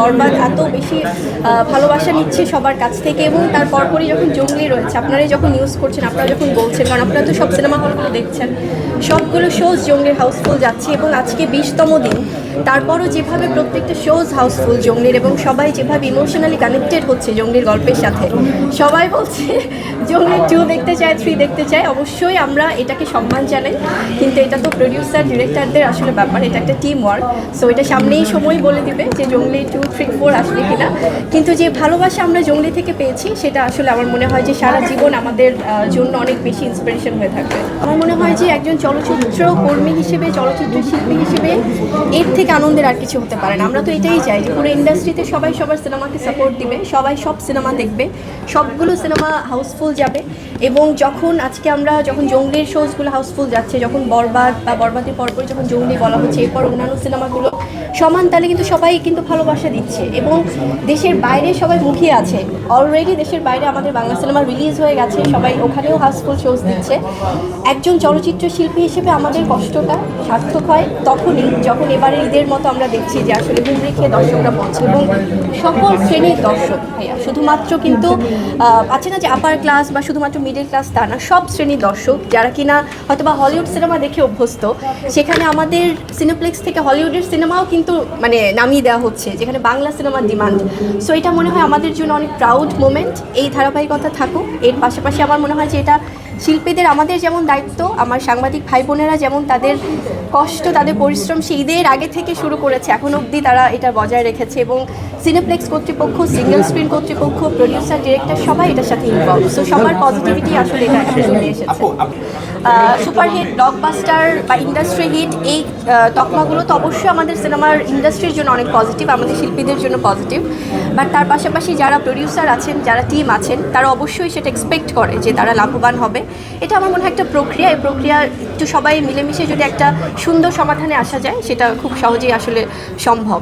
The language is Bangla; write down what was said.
বরবাদ এত বেশি ভালোবাসা নিচ্ছে সবার কাছ থেকে এবং তার পরপরই যখন জঙ্গলি রয়েছে, আপনারাই যখন নিউজ করছেন আপনারা যখন বলছেন, কারণ আপনারা তো সব সিনেমা হলগুলো দেখছেন, সবগুলো শোজ জঙ্গলির হাউসফুল যাচ্ছে এবং আজকে বিশতম দিন। তারপরও যেভাবে প্রত্যেকটা শোজ হাউসফুল জঙ্গলির এবং সবাই যেভাবে ইমোশনালি কানেক্টেড হচ্ছে জঙ্গলির গল্পের সাথে, সবাই বলছে, জঙ্গলি টু দেখতে চায় থ্রি দেখতে চায়। অবশ্যই আমরা এটাকে সম্মান জানাই, কিন্তু এটা তো প্রডিউসার ডিরেক্টরদের আসলে ব্যাপার, এটা একটা টিম ওয়ার্ক সো এটা সামনেই সময় বলে দিবে যে জঙ্গলি টু থ্রি ফোর আসবে কিনা। কিন্তু যে ভালোবাসা আমরা জঙ্গলি থেকে পেয়েছি, সেটা আসলে আমার মনে হয় যে সারা জীবন আমাদের জন্য অনেক বেশি ইন্সপিরেশন হয়ে থাকবে। আমার মনে হয় যে একজন চলচ্চিত্র কর্মী হিসেবে, চলচ্চিত্র শিল্পী হিসেবে এর থেকে আনন্দের আর কিছু হতে পারে না। আমরা তো এটাই চাই যে পুরো ইন্ডাস্ট্রিতে সবাই সবার সিনেমাকে সাপোর্ট দিবে, সবাই সব সিনেমা দেখবে, সবগুলো সিনেমা হাউসফুল যাবে এবং যখন আজকে আমরা যখন জঙ্গলির শোজগুলো হাউসফুল যাচ্ছে, যখন বরবাদ বা বরবাদের পরপর যখন জঙ্গলি বলা হচ্ছে, এরপর অন্যান্য সিনেমাগুলো সমান তালে কিন্তু সবাই কিন্তু ভালোবাসা দিচ্ছে এবং দেশের বাইরে সবাই মুখিয়ে আছে। অলরেডি দেশের বাইরে আমাদের বাংলা সিনেমা রিলিজ হয়ে গেছে, সবাই ওখানেও হাউসফুল শোজ দিচ্ছে। একজন চলচ্চিত্র শিল্পী হিসেবে আমাদের কষ্টটা সার্থক হয় তখনই যখন এবারে ঈদের মতো আমরা দেখছি যে আসলে ঘুম রেখে দর্শকরা পড়ছে এবং সকল শ্রেণির দর্শক ভাইয়া, শুধুমাত্র কিন্তু আছে না যে আপার ক্লাস বা শুধুমাত্র মিডল ক্লাস তা না, সব শ্রেণির দর্শক যারা কিনা হয়তো বা হলিউড সিনেমা দেখে অভ্যস্ত, সেখানে আমাদের সিনেপ্লেক্স থেকে হলিউডের সিনেমাও কিন্তু মানে নামিয়ে দেওয়া হচ্ছে, যেখানে বাংলা সিনেমার ডিমান্ড সো এটা মনে হয় আমাদের জন্য অনেক প্রাউড মোমেন্ট এই ধারাবাহিকতা থাকুক। এর পাশাপাশি আমার মনে হয় যে এটা শিল্পীদের, আমাদের যেমন দায়িত্ব, আমার সাংবাদিক ভাই বোনেরা যেমন তাদের কষ্ট, তাদের পরিশ্রম সেই ঈদের আগে থেকে শুরু করেছে, এখন অবধি তারা এটা বজায় রেখেছে এবং সিনেপ্লেক্স কর্তৃপক্ষ সিঙ্গেল স্ক্রিন কর্তৃপক্ষ প্রডিউসার ডিরেক্টর সবাই এটার সাথে ইনভলভ সো সবার পজিটিভিটি আসলে এটা চলে এসেছে। সুপারহিট ব্লকবাস্টার বা ইন্ডাস্ট্রি হিট এই তকমাগুলো তো অবশ্যই আমাদের সিনেমার ইন্ডাস্ট্রির জন্য অনেক পজিটিভ আমাদের শিল্পীদের জন্য পজিটিভ বাট তার পাশাপাশি যারা প্রডিউসার আছেন যারা টিম আছেন তারা অবশ্যই সেটা এক্সপেক্ট করে যে তারা লাভবান হবে। এটা আমার মনে হয় একটা প্রক্রিয়া। এই প্রক্রিয়া একটু সবাই মিলেমিশে যদি একটা সুন্দর সমাধানে আসা যায় সেটা খুব সহজেই আসলে সম্ভব।